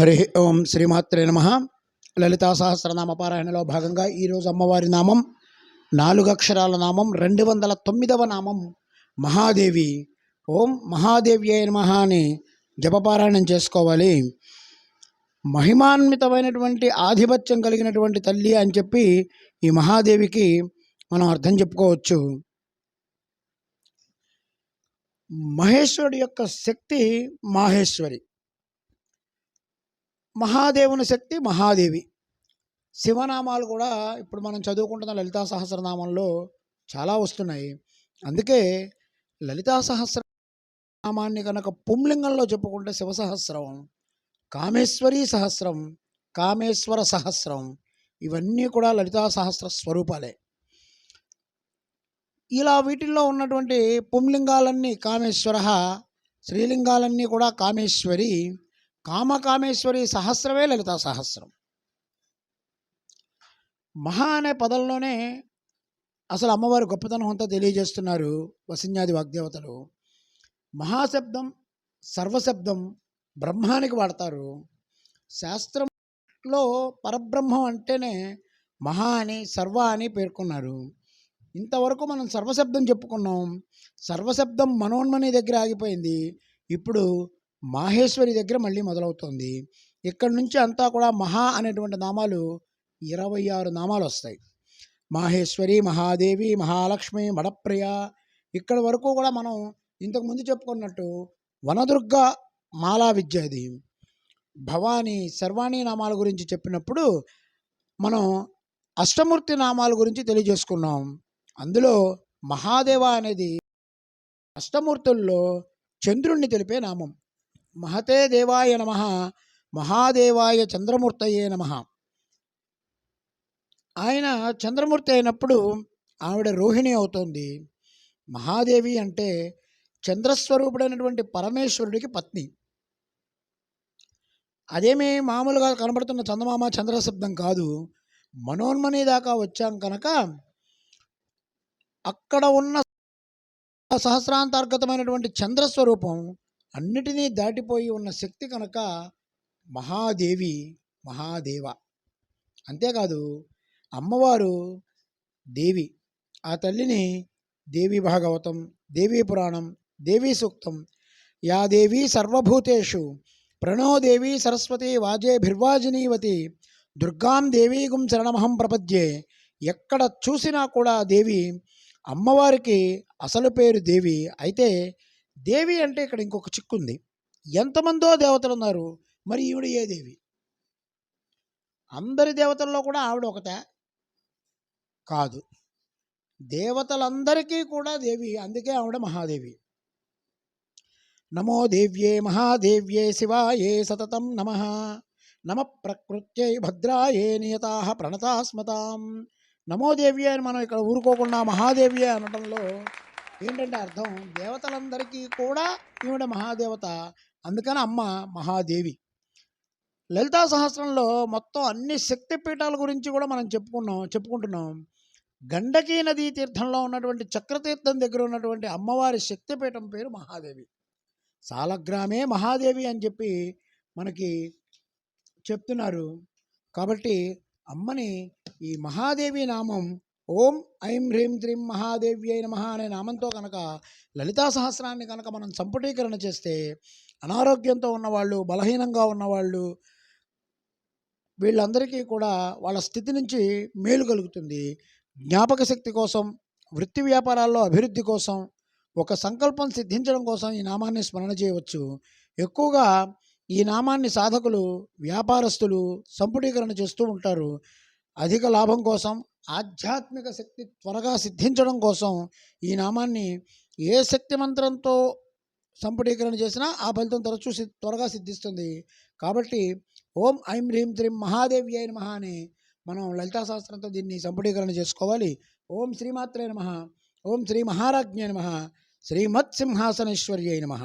హరి ఓం శ్రీమాత్రే నమ. లలితా సహస్రనామ పారాయణలో భాగంగా ఈరోజు అమ్మవారి నామం నాలుగు అక్షరాల నామం రెండు వందల తొమ్మిదవ నామం మహాదేవి. ఓం మహాదేవి అయిన మహా అని జపపారాయణం చేసుకోవాలి. మహిమాన్వితమైనటువంటి ఆధిపత్యం కలిగినటువంటి తల్లి అని చెప్పి ఈ మహాదేవికి మనం అర్థం చెప్పుకోవచ్చు. మహేశ్వరుడి యొక్క శక్తి మాహేశ్వరి. మహాదేవుని శక్తి మహాదేవి. శివనామాలు కూడా ఇప్పుడు మనం చదువుకుంటున్న లలితా సహస్రనామంలో చాలా వస్తున్నాయి. అందుకే లలితా సహస్ర నామాన్ని కనుక పుంలింగంలో చెప్పుకుంటే శివ సహస్రం కామేశ్వరీ సహస్రం కామేశ్వర సహస్రం ఇవన్నీ కూడా లలితా సహస్ర స్వరూపాలే. ఇలా వీటిల్లో ఉన్నటువంటి పుంలింగాలన్నీ కామేశ్వర శ్రీలింగాలన్నీ కూడా కామేశ్వరి కామకామేశ్వరి సహస్రమే లలితా సహస్రం. మహా అనే పదంలోనే అసలు అమ్మవారి గొప్పతనం అంతా తెలియజేస్తున్నారు వసిన్యాది వాగ్దేవతలు. మహాశబ్దం సర్వశబ్దం బ్రహ్మానికి వాడతారు. శాస్త్రంలో పరబ్రహ్మం అంటేనే మహా అని సర్వ అని పేర్కొన్నారు. ఇంతవరకు మనం సర్వశబ్దం చెప్పుకున్నాం. సర్వశబ్దం మనోన్మని దగ్గర ఆగిపోయింది. ఇప్పుడు మాహేశ్వరి దగ్గర మళ్ళీ మొదలవుతుంది. ఇక్కడ నుంచి అంతా కూడా మహా అనేటువంటి నామాలు ఇరవై ఆరు నామాలు వస్తాయి. మాహేశ్వరి మహాదేవి మహాలక్ష్మి మడప్రియ. ఇక్కడ వరకు కూడా మనం ఇంతకుముందు చెప్పుకున్నట్టు వనదుర్గ మాలా విద్య ఇది. భవానీ సర్వాణి నామాల గురించి చెప్పినప్పుడు మనం అష్టమూర్తి నామాల గురించి తెలియజేసుకున్నాం. అందులో మహాదేవ అనేది అష్టమూర్తుల్లో చంద్రుణ్ణి తెలిపే నామం. మహతే దేవాయ నమ మహాదేవాయ చంద్రమూర్తయే నమ. ఆయన చంద్రమూర్తి అయినప్పుడు ఆవిడ రోహిణి అవుతోంది. మహాదేవి అంటే చంద్రస్వరూపుడైనటువంటి పరమేశ్వరుడికి పత్ని. అదేమీ మామూలుగా కనబడుతున్న చందమామ చంద్రశబ్దం కాదు. మనోన్మని దాకా వచ్చాం కనుక అక్కడ ఉన్న సహస్రాంతర్గతమైనటువంటి చంద్రస్వరూపం అన్నిటినీ దాటిపోయి ఉన్న శక్తి కనుక మహాదేవి మహాదేవ. అంతేకాదు అమ్మవారు దేవి. ఆ తల్లిని దేవి భాగవతం దేవీ పురాణం దేవీ సూక్తం యా దేవి సర్వభూతేషు ప్రణోదేవి సరస్వతి వాజేభిర్వాజినీవతి దుర్గాం దేవీగుం శరణమహం ప్రపద్యే. ఎక్కడ చూసినా కూడా దేవి అమ్మవారికి అసలు పేరు దేవి. అయితే దేవి అంటే ఇక్కడ ఇంకొక చిక్కుంది. ఎంతమందో దేవతలు ఉన్నారు మరి ఈవిడ ఏ దేవి? అందరి దేవతల్లో కూడా ఆవిడ ఒకటే కాదు. దేవతలందరికీ కూడా దేవి అందుకే ఆవిడ మహాదేవి. నమో దేవ్యే మహాదేవ్యే శివాయే సతతం నమ. నమ ప్రకృత్యై భద్రాయే నియతా ప్రణతాస్మతాం. నమో దేవి అని మనం ఇక్కడ ఊరుకోకుండా మహాదేవి అనడంలో ఏంటంటే అర్థం? దేవతలందరికీ కూడా ఈవిడ మహాదేవత. అందుకని అమ్మ మహాదేవి. లలితా సహస్రంలో మొత్తం అన్ని శక్తిపీఠాల గురించి కూడా మనం చెప్పుకున్నాం చెప్పుకుంటున్నాం. గండకీ నదీ తీర్థంలో ఉన్నటువంటి చక్రతీర్థం దగ్గర ఉన్నటువంటి అమ్మవారి శక్తిపీఠం పేరు మహాదేవి. సాలగ్రామే మహాదేవి అని చెప్పి మనకి చెప్తున్నారు. కాబట్టి అమ్మని ఈ మహాదేవి నామం ఓం ఐం హ్రీం త్రీం మహాదేవి అయిన మహా అనే నామంతో కనుక లలితా సహస్రాన్ని కనుక మనం సంపుటీకరణ చేస్తే అనారోగ్యంతో ఉన్నవాళ్ళు బలహీనంగా ఉన్నవాళ్ళు వీళ్ళందరికీ కూడా వాళ్ళ స్థితి నుంచి మేలు కలుగుతుంది. జ్ఞాపక శక్తి కోసం వృత్తి వ్యాపారాల్లో అభివృద్ధి కోసం ఒక సంకల్పం సిద్ధించడం కోసం ఈ నామాన్ని స్మరణ చేయవచ్చు. ఎక్కువగా ఈ నామాన్ని సాధకులు వ్యాపారస్తులు సంపుటీకరణ చేస్తూ ఉంటారు. అధిక లాభం కోసం ఆధ్యాత్మిక శక్తి త్వరగా సిద్ధించడం కోసం ఈ నామాన్ని ఏ శక్తి మంత్రంతో సంపుటీకరణ చేసినా ఆ ఫలితం తరచూ త్వరగా సిద్ధిస్తుంది. కాబట్టి ఓం ఐం హ్రీం త్రీం మహాదేవి అయిన మహా అని మనం లలితా శాస్త్రంతో దీన్ని సంపుటీకరణ చేసుకోవాలి. ఓం శ్రీమాత్రే నమ. ఓం శ్రీ మహారాజ్ఞే నమ. శ్రీమత్ సింహాసనేశ్వరి అయిన మహా